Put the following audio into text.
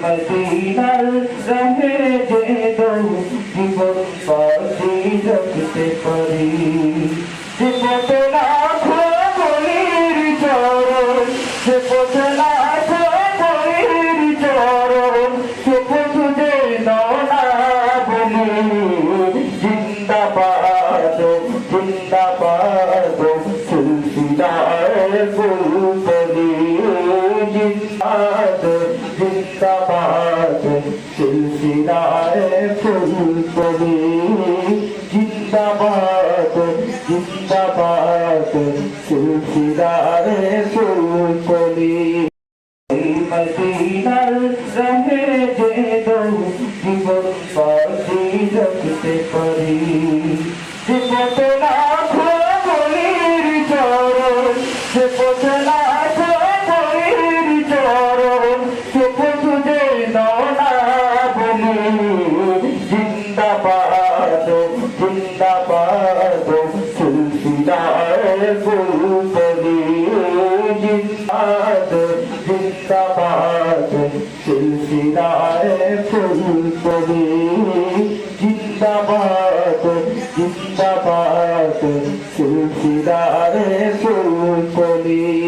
মদিনার রহে যে দো জীবন বাজি রাখতে পারি যে পথ লাখো বলির চরণ, যে পথ লাখো বলির চরণ, সে পথ যে ননা বলি। জিন্দাবাদ জিন্দাবাদ, সিলসিলার ফুলকলি জিন্দাবাদ সিলসিলার ফুলকলি জিন্দাবাদ জিন্দাবাদ সিলসিলার ফুলকলি এই মদিনার রহে যে দো জীবন বাজি রাখতে পারি যে পথ লাখো বলির চরণ যে পথ 분다바도 슬피다고 버리진 아들 진다바도 슬피다에 불버리 진다바도 진다바도 슬피다에 불버리